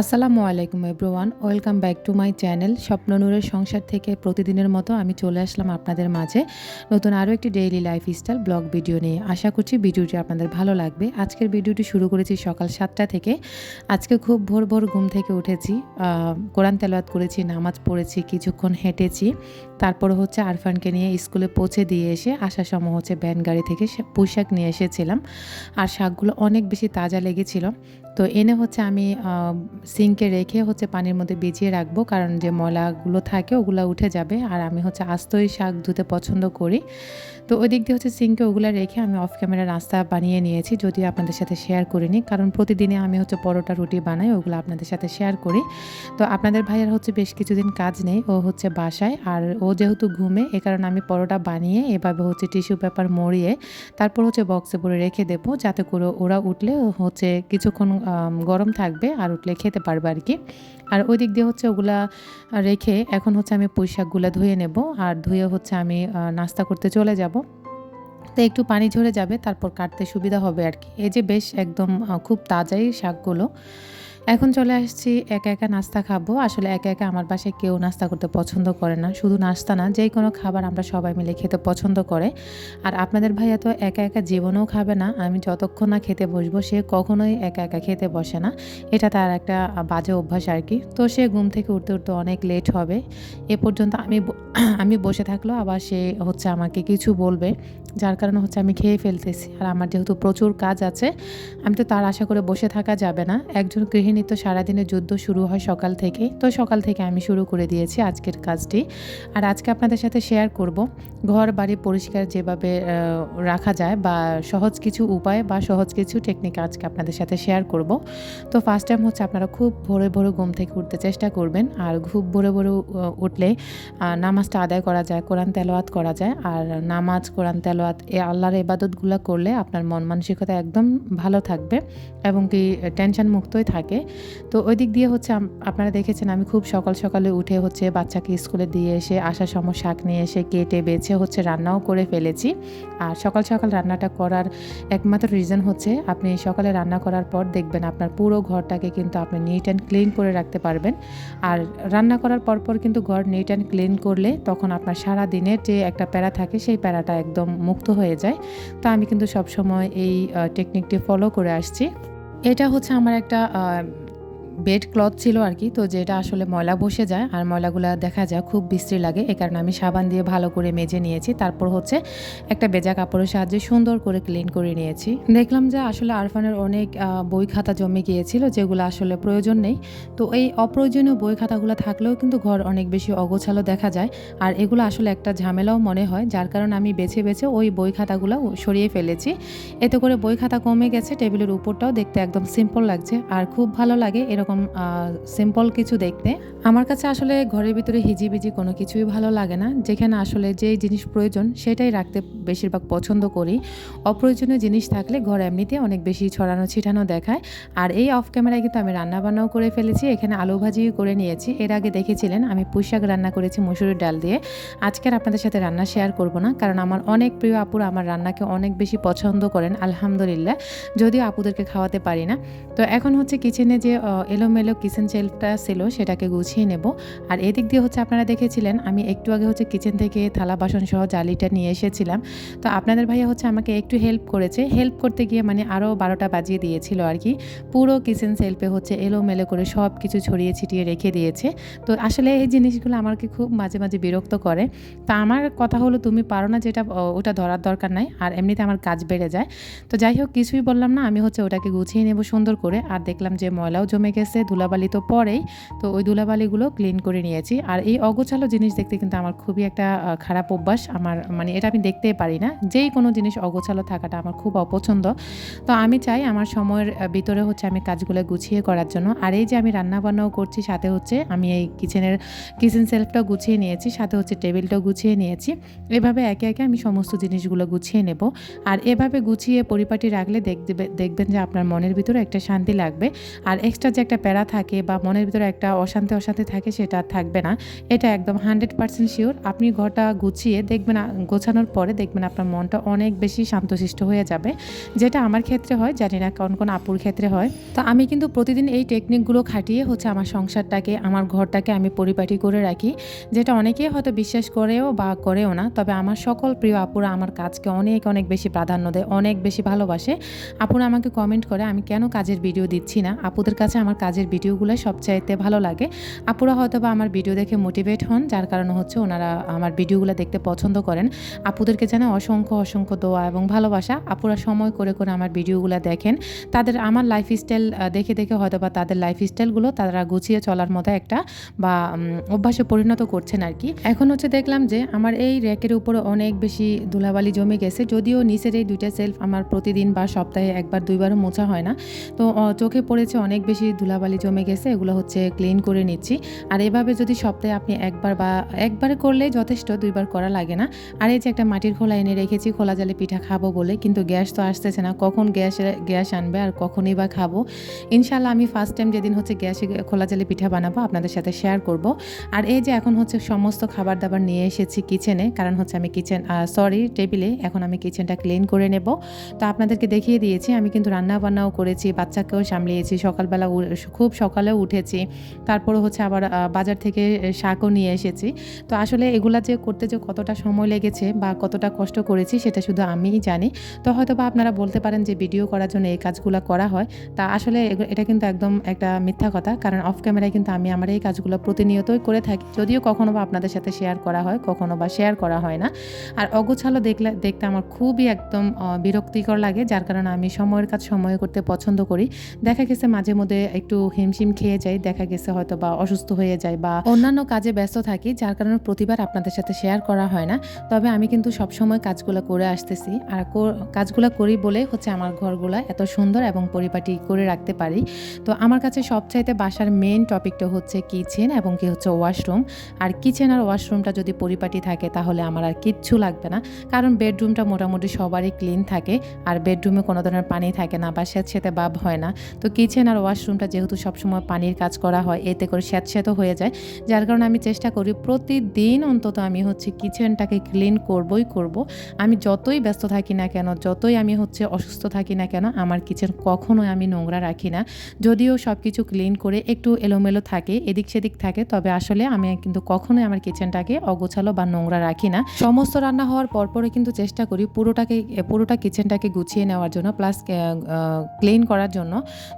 আসসালামু আলাইকুম everyone, welcome back to my channel স্বপ্ননূরের সংসার থেকে প্রতিদিনের মতো আমি চলে আসলাম আপনাদের মাঝে নতুন আরও একটি daily life style blog video নিয়ে। আশা করছি ভিডিওটি আপনাদের ভালো লাগবে। আজকের ভিডিওটি শুরু করেছি সকাল সাতটা থেকে। আজকে খুব ভোর ভোর ঘুম থেকে উঠেছি। কোরআন তেলাওয়াত করেছি, নামাজ পড়েছি, কিছুক্ষণ হেঁটেছি। তারপরে হচ্ছে আরফানকে নিয়ে স্কুলে পৌঁছে দিয়ে এসে আসার সময় হচ্ছে ভ্যান গাড়ি থেকে পোশাক নিয়ে এসেছিলাম। আর শাকগুলো অনেক বেশি তাজা লেগেছিল। তো এনে হচ্ছে আমি সিঙ্কে রেখে হচ্ছে পানির মধ্যে ভিজিয়ে রাখব, কারণ যে ময়লাগুলো থাকে ওগুলো উঠে যাবে। আর আমি হচ্ছে আস্তই শাক ধুতে পছন্দ করি। তো ওই দিক দিয়ে হচ্ছে সিঙ্কে ওগুলো রেখে আমি অফ ক্যামেরা নাস্তা বানিয়ে নিয়েছি যদি আপনাদের সাথে শেয়ার করি করিনি। কারণ প্রতিদিনে আমি হচ্ছে পরোটা রুটি বানাই, ওগুলো আপনাদের সাথে শেয়ার করি। তো আপনাদের ভাইয়ের হচ্ছে বেশ কিছুদিন কাজ নেই, ও হচ্ছে বাসায়। আর ও যেহেতু ঘুমে, এ কারণে আমি পরোটা বানিয়ে, এভাবে হচ্ছে টিস্যু পেপার মরিয়ে, তারপর হচ্ছে বক্সে ভরে রেখে দেবো, যাতে করে ওরা উঠলে হচ্ছে কিছুক্ষণ গরম থাকবে আর উঠলে খেতে পারবে আর কি। আর ওই দিক দিয়ে হচ্ছে ওগুলা রেখে এখন হচ্ছে আমি পুঁই শাকগুলো ধুয়ে নেব। আর ধুয়ে হচ্ছে আমি নাস্তা করতে চলে যাব। তো একটু পানি ঝরে যাবে, তারপর কাটতে সুবিধা হবে আর কি। এই যে বেশ একদম খুব তাজাই শাকগুলো। এখন চলে আসছি একা একা নাস্তা খাব। আসলে একা একা আমার বাসায় কেউ নাস্তা করতে পছন্দ করে না। শুধু নাস্তা না, যে কোনো খাবার আমরা সবাই মিলে খেতে পছন্দ করে। আর আপনাদের ভাইয়া তো একা একা জীবনেও খাবে না। আমি যতক্ষণ না খেতে বসবো, সে কখনোই একা একা খেতে বসে না। এটা তার একটা বাজে অভ্যাস আর কি। তো সে ঘুম থেকে উঠতে উঠতে অনেক লেট হবে। এ পর্যন্ত আমি আমি বসে থাকলেও আবার সে হচ্ছে আমাকে কিছু বলবে। যার কারণে হচ্ছে আমি খেয়ে ফেলতেছি। আর আমার যেহেতু প্রচুর কাজ আছে, আমি তো তার আশা করে বসে থাকা যাবে না। একজন গৃহিণী তো সারাদিনের যুদ্ধ শুরু হয় সকাল থেকেই। তো সকাল থেকে আমি শুরু করে দিয়েছি আজকের কাজটি। আর আজকে আপনাদের সাথে শেয়ার করব ঘর, বাড়ি পরিষ্কার যেভাবে রাখা যায় বা সহজ কিছু উপায় বা সহজ কিছু টেকনিক আজকে আপনাদের সাথে শেয়ার করব। তো ফার্স্ট টাইম হচ্ছে আপনারা খুব ভোরে ভোরে ঘুম থেকে উঠতে চেষ্টা করবেন। আর খুব ভোরে ভোরে উঠলে নামাজটা আদায় করা যায়, কোরআন তেলাওয়াত করা যায়। আর নামাজ, কোরআন তেলাওয়াত, এ আল্লাহর ইবাদতগুলো করলে আপনার মন মানসিকতা একদম ভালো থাকবে এবং কি টেনশন মুক্তই থাকে। তো ওই দিক দিয়ে হচ্ছে আপনারা দেখেছেন আমি খুব সকাল সকালে উঠে হচ্ছে বাচ্চাকে স্কুলে দিয়ে এসে আসার সময় শাক নিয়ে এসে কেটে বেছে হচ্ছে রান্নাও করে ফেলেছি। আর সকাল সকাল রান্নাটা করার একমাত্র রিজন হচ্ছে আপনি সকালে রান্না করার পর দেখবেন আপনার পুরো ঘরটাকে কিন্তু আপনি নিট অ্যান্ড ক্লিন করে রাখতে পারবেন। আর রান্না করার পরপর কিন্তু ঘর নিট অ্যান্ড ক্লিন করলে তখন আপনার সারা দিনের যে একটা প্যারা থাকে সেই প্যারাটা একদম মুক্ত হয়ে যায়। তো আমি কিন্তু সবসময় এই টেকনিকটি ফলো করে আসছি। এটা হচ্ছে আমার একটা বেড ক্লথ ছিল আর কি, তো যেটা আসলে ময়লা বসে যায় আর ময়লাগুলো দেখা যায়, খুব বিশ্রী লাগে। এ কারণে আমি সাবান দিয়ে ভালো করে মেজে নিয়েছি। তারপর হচ্ছে একটা বেজা কাপড়ের সাহায্যে সুন্দর করে ক্লিন করে নিয়েছি। দেখলাম যে আসলে আরফানের অনেক বই খাতা জমে গিয়েছিল, যেগুলো আসলে প্রয়োজন নেই। তো এই অপ্রয়োজনীয় বই খাতাগুলো থাকলেও কিন্তু ঘর অনেক বেশি অগোছালো দেখা যায়। আর এগুলো আসলে একটা ঝামেলাও মনে হয়, যার কারণে আমি বেছে বেছে ওই বই খাতাগুলো সরিয়ে ফেলেছি। এতে করে বই খাতা কমে গেছে, টেবিলের উপরটাও দেখতে একদম সিম্পল লাগছে। আর খুব ভালো লাগে এরকম সিম্পল কিছু দেখতে। আমার কাছে আসলে ঘরের ভিতরে হিজিবিজি কোনো কিছুই ভালো লাগে না। যেখানে আসলে যেই জিনিস প্রয়োজন সেটাই রাখতে বেশিরভাগ পছন্দ করি। অপ্রয়োজনীয় জিনিস থাকলে ঘর এমনিতে অনেক বেশি ছড়ানো ছিটানো দেখায়। আর এই অফ ক্যামেরায় কিন্তু আমি রান্নাবান্নাও করে ফেলেছি, এখানে আলু ভাজিও করে নিয়েছি। এর আগে দেখেছিলেন, আমি পুঁইশাক রান্না করেছি মসুরের ডাল দিয়ে। আজকে আর আপনাদের সাথে রান্না শেয়ার করব না, কারণ আমার অনেক প্রিয় আপুরা আমার রান্নাকে অনেক বেশি পছন্দ করেন, আলহামদুলিল্লাহ। যদিও আপুদেরকে খাওয়াতে পারি না। তো এখন হচ্ছে কিচেনে যে এলোমেলো কিচেন শেলফটা ছিল, সেটাকে গুছিয়ে নেব। আর এদিক দিয়ে হচ্ছে আপনারা দেখেছিলেন, আমি একটু আগে হচ্ছে কিচেন থেকে থালা, বাসন সহ জালিটা নিয়ে এসেছিলাম। তো আপনাদের ভাইয়া হচ্ছে আমাকে একটু হেল্প করেছে। হেল্প করতে গিয়ে মানে আরও বারোটা বাজিয়ে দিয়েছিল আর কি। পুরো কিচেন সেলফে হচ্ছে এলোমেলো করে সব কিছু ছড়িয়ে ছিটিয়ে রেখে দিয়েছে। তো আসলে এই জিনিসগুলো আমাকে খুব মাঝে মাঝে বিরক্ত করে। তা আমার কথা হলো, তুমি পারো না যেটা ওটা ধরার দরকার নাই। আর এমনিতে আমার কাজ বেড়ে যায়। তো যাই হোক, কিছুই বললাম না, আমি হচ্ছে ওটাকে গুছিয়ে নেব সুন্দর করে। আর দেখলাম যে ময়লাও জমে গেছে। ধুলাবালি তো পরেই। তো ওই ধুলাবালিগুলো ক্লিন করে নিয়েছি। আর এই অগোছালো জিনিস দেখতে কিন্তু আমার খুবই একটা খারাপ অভ্যাস। আমার মানে এটা আমি দেখতেই পারি না। যেই কোনো জিনিস অগোছালো থাকাটা আমার খুব অপছন্দ। তো আমি চাই আমার সময়ের ভিতরে হচ্ছে আমি কাজগুলো গুছিয়ে করার জন্য। আর এই যে আমি রান্না বান্নাও করছি, সাথে হচ্ছে আমি এই কিচেনের কিচেন সেলফটাও গুছিয়ে নিয়েছি, সাথে হচ্ছে টেবিলটাও গুছিয়ে নিয়েছি। এভাবে একে একে আমি সমস্ত জিনিসগুলো গুছিয়ে নেব। আর এভাবে গুছিয়ে পরিপাটি রাখলে দেখবে, দেখবেন যে আপনার মনের ভিতরে একটা শান্তি লাগবে। আর এক্সট্রা যে একটা প্যারা থাকে বা মনের ভিতরে একটা অশান্তি অশান্তি থাকে সেটা থাকবে না। এটা একদম হান্ড্রেড পার্সেন্ট শিওর। আপনি ঘরটা গুছিয়ে দেখবেন গোছানোর পরে দেখবেন আপনার মনটা অনেক বেশি শান্তশিষ্ট হয়ে যাবে। যেটা আমার ক্ষেত্রে হয়, জানি না কোন কোন আপুর ক্ষেত্রে হয়। তো আমি কিন্তু প্রতিদিন এই টেকনিকগুলো খাটিয়ে হচ্ছে আমার সংসারটাকে, আমার ঘরটাকে আমি পরিপাটি করে রাখি। যেটা অনেকেই হয়তো বিশ্বাস করেও বা করেও না, তবে আমার সকল প্রিয় আপুরা আমার কাজকে অনেক অনেক বেশি প্রাধান্য দেয়, অনেক বেশি ভালোবাসে। আপুরা আমাকে কমেন্ট করে, আমি কেন কাজের ভিডিও দিচ্ছি না? আপুদের কাছে আমার কাজের ভিডিওগুলো সবচাইতে ভালো লাগে। আপুরা হয়তো বা আমার ভিডিও দেখে মোটিভেট হন, যার কারণে হচ্ছে ওনারা আমার ভিডিওগুলো দেখতে পছন্দ করেন। আপুদেরকে জানা অসংখ্য অসংখ্য দোয়া এবং ভালোবাসা। আপুরা সময় করে করে আমার ভিডিওগুলো দেখেন। তাদের আমার লাইফ স্টাইল দেখে দেখে হয়তো বা তাদের লাইফ স্টাইলগুলো তারা গুছিয়ে চলার মতো একটা বা অভ্যাসে পরিণত করছেন আর কি এখন হচ্ছে দেখলাম যে আমার এই র্যাকের উপরে অনেক বেশি ধুলাবালি জমে গেছে। যদিও নিচের এই দুইটা সেলফ আমার প্রতিদিন বা সপ্তাহে একবার, দুইবারও মোছা হয় না। তো চোখে পড়েছে অনেক বেশি ধুলাবালি জমে গেছে, এগুলো হচ্ছে ক্লিন করে নিচ্ছি। আর এভাবে যদি সপ্তাহে আপনি একবার বা একবারে করলে যথেষ্ট, দুইবার করা লাগে না। আর এই যে একটা মাটির খোলা এনে রেখেছি, খোলা জালে পিঠা খাব বলে, কিন্তু গ্যাস তো আসতেছে না, কখন গ্যাস গ্যাস আনবে আর কখনই বা খাব? ইনশাল্লাহ আমি ফার্স্ট টাইম যেদিন হচ্ছে গ্যাসে খোলা জালে পিঠা বানাবো, আপনাদের সাথে শেয়ার করব। আর এই যে এখন হচ্ছে সমস্ত খাবার দাবার নিয়ে এসেছি কিচেনে কারণ হচ্ছে আমি কিচেন সরি টেবিলে এখন আমি কিচেনটা ক্লিন করে নেব। তো আপনাদেরকে দেখিয়ে দিয়েছি, আমি কিন্তু রান্না বান্নাও করেছি, বাচ্চাকেও সামলিয়েছি, সকালবেলা খুব সকালেও উঠেছি। তারপরে হচ্ছে আবার বাজার থেকে শাকও নিয়ে এসেছি। তো আসলে এগুলা যে করতে যে কতটা সময় লেগেছে বা কতটা কষ্ট করেছি সেটা শুধু আমিই জানি। তো হয়তো বা আপনারা বলতে পারেন যে ভিডিও করার জন্য এই কাজগুলো করা হয়। তা আসলে এটা কিন্তু একদম একটা মিথ্যা কথা। কারণ অফ ক্যামেরায় কিন্তু আমি আমার এই কাজগুলো প্রতিনিয়তই করে থাকি। যদিও কখনো বা আপনাদের সাথে শেয়ার করা হয়, কখনো বা শেয়ার করা হয় না। আর অগোছালো দেখলে, দেখতে আমার খুবই একদম বিরক্তিকর লাগে। যার কারণে আমি সময়ের কাজ সময়ে করতে পছন্দ করি। দেখা গেছে মাঝে মধ্যে একটু হিমশিম খেয়ে যাই, দেখা গেছে হয়তো বা অসুস্থ হয়ে যায় বা অন্যান্য কাজে ব্যস্ত থাকি, যার কারণে প্রতিবার আপনাদের সাথে শেয়ার করা হয় না। তবে আমি কিন্তু সবসময় কাজগুলো করে আসতেছি। আর কাজগুলো করি বলে হচ্ছে আমার ঘরগুলো এত সুন্দর এবং পরিপাটি করে রাখতে পারি। তো আমার কাছে সবচাইতে বাসার মেন টপিকটা হচ্ছে কিচেন এবং কি হচ্ছে ওয়াশরুম আর কিচেন আর ওয়াশরুমটা যদি পরিপাটি থাকে তাহলে আমার আর কিচ্ছু লাগবে না। কারণ বেডরুমটা মোটামুটি সবারই ক্লিন থাকে। আর বেডরুমে কোনো ধরনের পানি থাকে না বা স্যাঁতস্যাঁতে ভাব হয় না। তো কিচেন আর ওয়াশরুমটা যেহেতু সবসময় পানির কাজ করা হয়, এতে করে স্যাঁতস্যাঁত হয়ে যায়। যার কারণে আমি চেষ্টা করি প্রতিদিন অন্তত আমি হচ্ছে কিচেনটাকে ক্লিন করবই করব। আমি যতই ব্যস্ত থাকি না কেন, যতই আমি হচ্ছে অসুস্থ থাকি না কেন, আমার কিচেন কখনোই আমি নোংরা রাখি না। যদিও সব কিছু ক্লিন করে একটু এলোমেলো থাকে, এদিক সেদিক থাকে, তবে আসলে আমি কিন্তু কখনোই আমার কিচেনটাকে অগোছালো বা নোংরা রাখি না। সমস্ত রান্না হওয়ার পরপরে কিন্তু চেষ্টা করি পুরোটাকে, পুরোটা কিচেনটাকে গুছিয়ে নেওয়ার জন্য, প্লাস ক্লিন করার জন্য।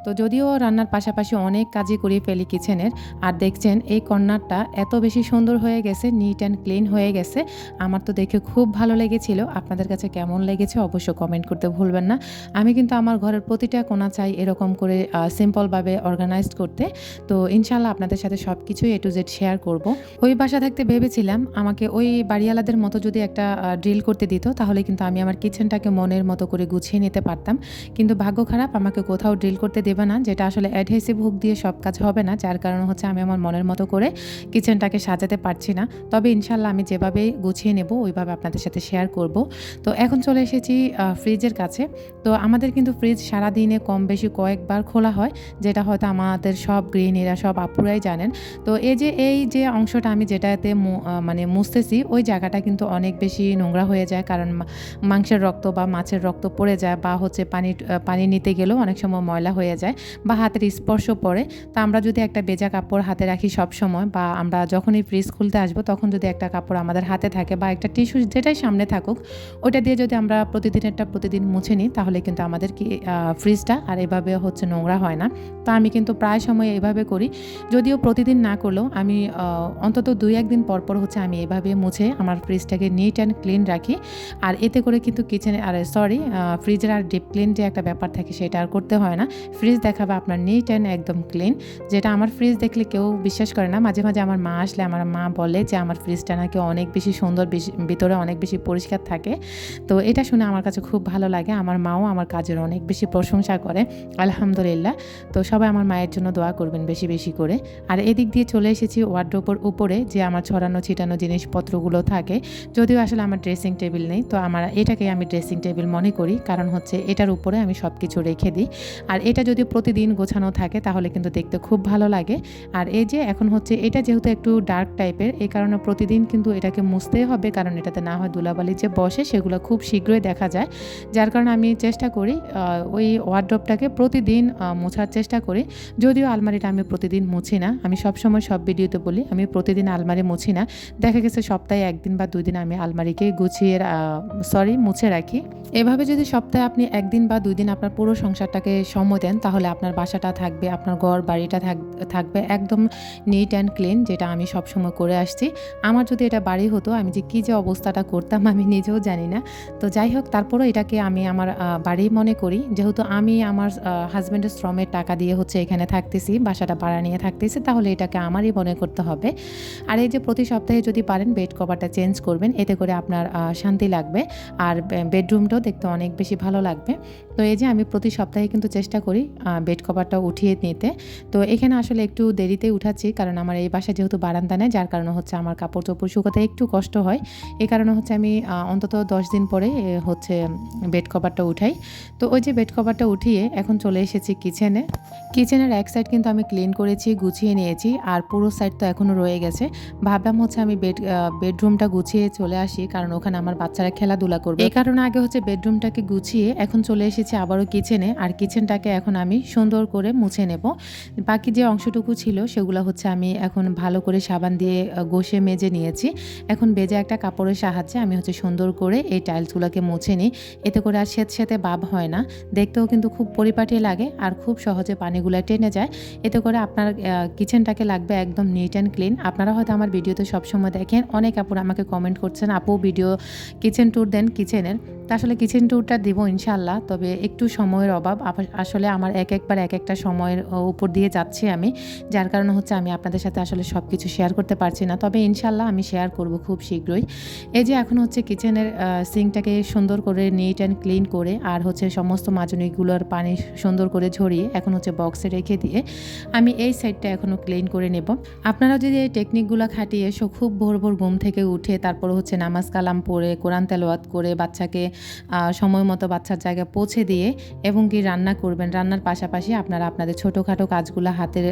তো যদিও রান্নার পাশাপাশি অনেক কাজই করিয়ে ফেলি কিচেনের। আর দেখছেন, এই কর্নারটা এত বেশি সুন্দর হয়ে গেছে নিট অ্যান্ড ক্লিন হয়ে গেছে। আমার তো দেখে খুব ভালো লেগেছিল। আপনাদের কাছে কেমন লেগেছে অবশ্য কমেন্ট করতে ভুলবেন না। আমি কিন্তু আমার ঘরের প্রতিটা কোনা চাই এরকম করে সিম্পলভাবে অর্গানাইজড করতে। তো ইনশাল্লাহ আপনাদের সাথে সব কিছুই এ টু জেড শেয়ার করব। ওই বাসা থাকতে ভেবেছিলাম আমাকে ওই বাড়িওয়ালাদের মতো যদি একটা ড্রিল করতে দিত, তাহলে কিন্তু আমি আমার কিচেনটাকে মনের মতো করে গুছিয়ে নিতে পারতাম। কিন্তু ভাগ্য খারাপ, আমাকে কোথাও ড্রিল করতে দেবে না, যেটা আসলে অ্যাডহেসিভ হুক দিয়ে সব কাজ হবে না, যার কারণে হচ্ছে আমি আমার মনের মতো করে কিচেনটাকে সাজাতে পারছি না। তবে ইনশাল্লাহ আমি যেভাবে গুছিয়ে নেব, ওইভাবে আপনাদের সাথে শেয়ার করব। তো এখন চলে এসেছি ফ্রিজের কাছে। তো আমাদের কিন্তু ফ্রিজ সারাদিনে কম বেশি কয়েকবার খোলা হয়, যেটা হয়তো আমাদের সব গৃহিণীরা, সব আপুরাই জানেন। তো এই যে এই যে অংশটা আমি যেটাতে মানে মুছতেছি, ওই জায়গাটা কিন্তু অনেক বেশি নোংরা হয়ে যায়, কারণ মাংসের রক্ত বা মাছের রক্ত পড়ে যায় বা হচ্ছে পানি পানি নিতে গেলেও অনেক সময় ময়লা হয়ে যায় বা হাতের স্পর্শ পড়ে, তা আমরা যদি একটা বেজা কাপড় হাতে রাখি সব সময় বা আমরা যখনই ফ্রিজ খুলতে আসব, তখন যদি একটা কাপড় আমাদের হাতে থাকে বা একটা টিস্যু যেটাই সামনে থাকুক ওটা দিয়ে যদি আমরা প্রতিদিনেরটা প্রতিদিন মুছে নিই, তাহলে কিন্তু আমাদের কি ফ্রিজটা আর এভাবে হচ্ছে নোংরা হয় না। তো আমি কিন্তু প্রায় সময় এভাবে করি। যদিও প্রতিদিন না করলেও আমি অন্তত দুই একদিন পর পর হচ্ছে আমি এভাবে মুছে আমার ফ্রিজটাকে নিট অ্যান্ড ক্লিন রাখি। আর এতে করে কিন্তু কিচেনে আর সরি ফ্রিজের আর ডিপ ক্লিন যে একটা ব্যাপার থাকে সেটা আর করতে হয় না। ফ্রিজ দেখাবে আপনার নিট অ্যান্ড একদম ক্লিন যেটা আমার ফ্রিজ দেখলে কেউ বিশ্বাস করে না। মাঝে মাঝে আমার মা আসলে আমার মা বলে যে, আমার ফ্রিজটা নাকি অনেক বেশি সুন্দর ভিতরে অনেক বেশি পরিষ্কার থাকে। তো এটা শুনে আমার কাছে খুব ভালো লাগে। আমার মাও আমার কাজের অনেক বেশি প্রশংসা করে, আলহামদুলিল্লাহ। তো সবাই আমার মায়ের জন্য দোয়া করবেন বেশি বেশি করে। আর এদিক দিয়ে চলে এসেছি ওয়ার্ড্রোপের উপরে, যে আমার ছড়ানো, ছিটানো জিনিসপত্রগুলো থাকে। যদিও আসলে আমার ড্রেসিং টেবিল নেই, তো আমার এটাকে আমি ড্রেসিং টেবিল মনে করি। কারণ হচ্ছে এটার উপরে আমি সব কিছু রেখে দিই। আর এটা যদি প্রতিদিন গোছানো থাকে থাকে, তাহলে কিন্তু দেখতে খুব ভালো লাগে। আর এই যে এখন হচ্ছে এটা যেহেতু একটু ডার্ক টাইপের এই কারণে প্রতিদিন কিন্তু এটাকে মুছতেই হবে, কারণ এটাতে না হয় ধুলাবালি যে বসে সেগুলো খুব শীঘ্রই দেখা যায়। যার কারণে আমি চেষ্টা করি ওই ওয়ার্ড্রপটাকে প্রতিদিন মোছার চেষ্টা করি। যদিও আলমারিটা আমি প্রতিদিন মুছি না, আমি সবসময় সব ভিডিওতে বলি, আমি প্রতিদিন আলমারি মুছি না। দেখা গেছে সপ্তাহে একদিন বা দুই দিন আমি আলমারিকে গুছিয়ে সরি মুছে রাখি। এভাবে যদি সপ্তাহে আপনি একদিন বা দুই দিন আপনার পুরো সংসারটাকে সময় দেন, তাহলে আপনার বাসাটা থাকবে আপনার ঘর, বাড়িটা থাক- থাকবে একদম নিট অ্যান্ড ক্লিন যেটা আমি সবসময় করে আসছি। আমার যদি এটা বাড়ি হতো, আমি যে কী যে অবস্থাটা করতাম, আমি নিজেও জানি না। তো যাই হোক, তারপরও এটাকে আমি আমার বাড়ি মনে করি। যেহেতু আমি আমার হাজব্যান্ডের শ্রমের টাকা দিয়ে হচ্ছে এখানে থাকতেছি, বাসাটা ভাড়া নিয়ে থাকতেছি, তাহলে এটাকে আমারই মনে করতে হবে। আর এই যে প্রতি সপ্তাহে যদি পারেন বেড কভারটা চেঞ্জ করবেন, এতে করে আপনার শান্তি লাগবে। আর বেডরুমটাও দেখতে অনেক বেশি ভালো লাগবে। তো এই যে আমি প্রতি সপ্তাহে কিন্তু চেষ্টা করি বেড কভারটা উঠিয়ে নিতে। তো এখানে আসলে একটু দেরিতেই উঠাচ্ছি কারণ আমার এই বাসা যেহেতু বারান্দা নেই যার কারণে হচ্ছে আমার কাপড় চোপড় শুকাতে একটু কষ্ট হয়। এই কারণে হচ্ছে আমি অন্তত দশ দিন পরে হচ্ছে বেড কভারটা উঠাই। তো ওই যে বেড কভারটা উঠিয়ে এখন চলে এসেছি কিচেনে কিচেনের এক সাইড কিন্তু আমি ক্লিন করেছি গুছিয়ে নিয়েছি আর পুরো সাইড তো এখনও রয়ে গেছে। ভাবলাম হচ্ছে আমি বেড বেডরুমটা গুছিয়ে চলে আসি কারণ ওখানে আমার বাচ্চারা খেলাধুলা করবে। এই কারণে আগে হচ্ছে বেডরুমটাকে গুছিয়ে এখন চলে এসেছি আবারও কিচেনে আর কিচেনটাকে এখন আমি সুন্দর করে মুছে নেব। বাকি যে অংশটুকু ছিল সেগুলো হচ্ছে আমি এখন ভালো করে সাবান দিয়ে ঘষে মেজে নিয়েছি। এখন বেজে একটা কাপড়ের সাহায্যে আমি হচ্ছে সুন্দর করে এই টাইলসগুলোকে মুছে নিই। এতে করে আর স্যাঁত স্যাঁতে ভাব হয় না। দেখতেও কিন্তু খুব পরিপাটি লাগে আর খুব সহজে পানিগুলো টেনে যায়। এতে করে আপনার কিচেনটাকে লাগবে একদম নিট অ্যান্ড ক্লিন আপনারা হয়তো আমার ভিডিওতে সবসময় দেখেন, অনেক আপুর আমাকে কমেন্ট করছেন, আপু ভিডিও কিচেন ট্যুর দেন কিচেনের তা আসলে কিচেন ট্যুরটা দেবো ইনশাল্লাহ তবে একটু সময়ের অভাব। আসলে আমার এক একবার এক একটা সময়ের উপর দিয়ে যাচ্ছি আমি। যার কারণে হচ্ছে আমি আপনাদের সাথে আসলে সব কিছু শেয়ার করতে পারছি না। তবে ইনশাল্লাহ আমি শেয়ার করব খুব শীঘ্রই। এই যে এখন হচ্ছে কিচেনের সিঙ্কটাকে সুন্দর করে নিট অ্যান্ড ক্লিন করে, আর হচ্ছে সমস্ত মাজনিগুলোর পানি সুন্দর করে ঝরিয়ে এখন হচ্ছে বক্সে রেখে দিয়ে আমি এই সাইডটা এখনও ক্লিন করে নেব। আপনারা যদি এই টেকনিকগুলো খাটিয়ে সো খুব ভোর ভোর ঘুম থেকে উঠে তারপর হচ্ছে নামাজ কালাম পড়ে, কোরআন তেলাওয়াত করে বাচ্চাকে সময় মতো বাচ্চার জায়গায় পৌঁছে দিয়ে এবং কি রান্না করবেন। রান্নার পাশাপাশি আপনারা আপনাদের ছোটোখাটো কাজগুলো হাতের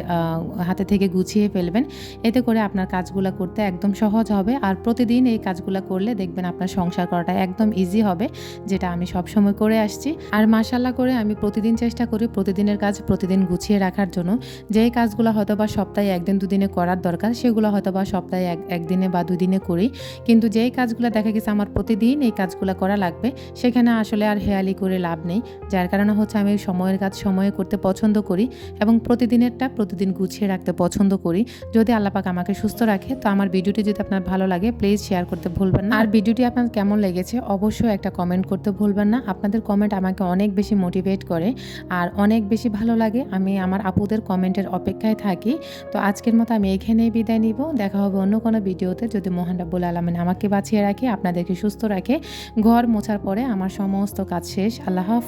হাতে থেকে গুছিয়ে ফেলবেন। এতে করে আপনার কাজগুলো করতে একদম সহজ হবে। আর প্রতিদিন এই কাজগুলো করলে দেখবেন আপনার সংসার করাটা একদম ইজি হবে, যেটা আমি সব সময় করে আসছি। আর মাসাল্লাহ করে আমি প্রতিদিন চেষ্টা করি প্রতিদিনের কাজ প্রতিদিন গুছিয়ে রাখার জন্য। যেই কাজগুলো হয়তো বা সপ্তাহে একদিন দুদিনে করার দরকার, সেগুলো হয়তো বা সপ্তাহে এক, একদিনে বা দুদিনে করি। কিন্তু যেই কাজগুলো দেখা গেছে আমার প্রতিদিন এই কাজগুলো করা লাগবে, সেখানে আসলে আর হেয়ালি করে লাভ নেই। যার কারণে হচ্ছে আমি সময়ের কাজ সময়ে করতে পছন্দ করি এবং প্রতিদিনেরটা প্রতিদিন গুছিয়ে রাখতে পছন্দ করি। যদি আল্লাপাক আমাকে সুস্থ রাখে, তো আমার ভিডিওটি যদি আপনার ভালো লাগে প্লিজ শেয়ার করতে ভুলবেন না। আর ভিডিওটি আপনার কেমন লেগেছে, অবশ্যই একটা কমেন্ট করতে ভুলবেন না। আপনাদের কমেন্ট আমাকে অনেক বেশি মোটিভেট করে আর অনেক বেশি ভালো লাগে। আমি আমার আপুদের কমেন্টের অপেক্ষায় থাকি। তো আজকের মতো আমি এখানেই বিদায় নিব। দেখা হবে অন্য কোনো ভিডিওতে। যদি মোহান রাব্বুল আলমিন আমাকে বাঁচিয়ে রাখে, আপনাদেরকে সুস্থ রাখে, ঘর মোছার পরে আমার সমস্ত কাজ শেষ। আল্লাহ